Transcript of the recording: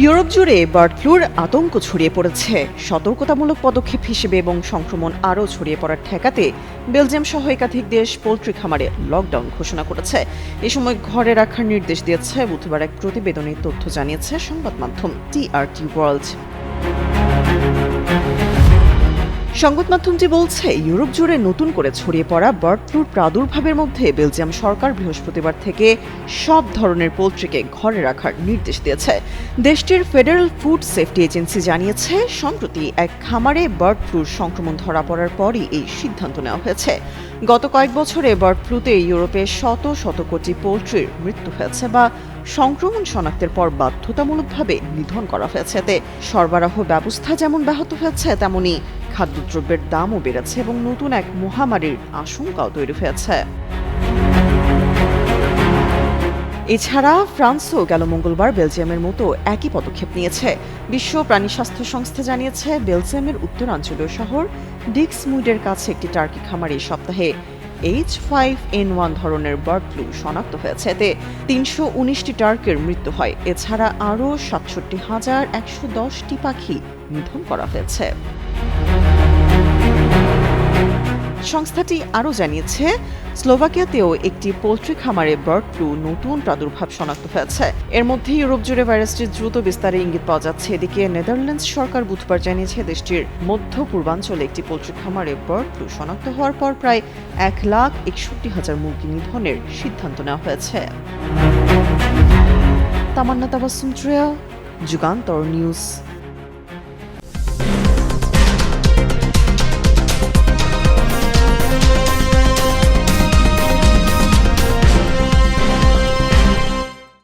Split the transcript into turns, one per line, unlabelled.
Europe জুড়ে bird floor আতঙ্ক ছড়িয়ে পড়েছে। সতর্কতামূলক পদক্ষেপ হিসেবে এবং সংক্রমণ আরও ছড়িয়ে পড়ার ঠেকাতে বেলজিয়াম সহ একাধিক দেশ পোলট্রি খামারে লকডাউন ঘোষণা করেছে। এ সময় ঘরে রাখার নির্দেশ দিয়েছে, বুধবার এক প্রতিবেদনে তথ্য জানিয়েছে সংবাদ মাধ্যম টিআরটি ওয়ার্ল্ড। সংবাদ মাধ্যমটি বলছে, ইউরোপ জুড়ে নতুন করে ছড়িয়ে পড়া বার্ড ফ্লুর প্রাদুর্ভাবের মধ্যে বেলজিয়াম সরকার বৃহস্পতিবার থেকে সব ধরনের পোলট্রিকে ঘরে রাখার নির্দেশ দিয়েছে। দেশটির ফেডারেল ফুড সেফটি এজেন্সি জানিয়েছে, সম্প্রতি এক খামারে বার্ড ফ্লুর সংক্রমণ ধরা পড়ার পরই এই সিদ্ধান্ত নেওয়া হয়েছে। গত কয়েক বছরে বার্ড ফ্লুতে ইউরোপে শত শত কোটি পোলট্রির মৃত্যু হয়েছে বা সংক্রমণ শনাক্তের পর বাধ্যতামূলকভাবে নিধন করা হয়েছে এতে। সরবরাহ ব্যবস্থা যেমন ব্যাহত হয়েছে, তেমনি খাদ্যদ্রব্যের দামও বেড়েছে এবং নতুন এক মহামারীর আশঙ্কাও তৈরি হয়েছে। এছাড়া ফ্রান্সও গেল মঙ্গলবার বেলজিয়ামের মতো একই পদক্ষেপ নিয়েছে। বিশ্ব প্রাণী স্বাস্থ্য সংস্থা জানিয়েছে, বেলজিয়ামের উত্তরাঞ্চলীয় শহর ডিক্সমুইডের কাছে একটি টার্কি খামারে সপ্তাহে। এইচ ফাইভ এন ওয়ান ধরনের বার্ড ফ্লু শনাক্ত হয়েছে। এতে তিনশো উনিশটি টার্কের মৃত্যু হয়। এছাড়া আরও সাতষট্টি হাজার একশো দশটি পাখি নিধন করা হয়েছে। সংস্থাটি আরও জানিয়েছে, স্লোভাকিয়াতেও একটি পোলট্রি খামারে বার্ড ফ্লু নতুন প্রাদুর্ভাব শনাক্ত হয়েছে। এর মধ্যে ইউরোপ জুড়ে ভাইরাসটির দ্রুত বিস্তারে ইঙ্গিত পাওয়া যাচ্ছে। এদিকে নেদারল্যান্ডস সরকার বুধবার জানিয়েছে, দেশটির মধ্য পূর্বাঞ্চলে একটি পোলট্রি খামারে বার্ড ফ্লু শনাক্ত হওয়ার পর প্রায় এক লাখ একষট্টি হাজার মুরগি নিধনের সিদ্ধান্ত নেওয়া হয়েছে। তামান্না তাবাসুম যুগান্তর নিউজ।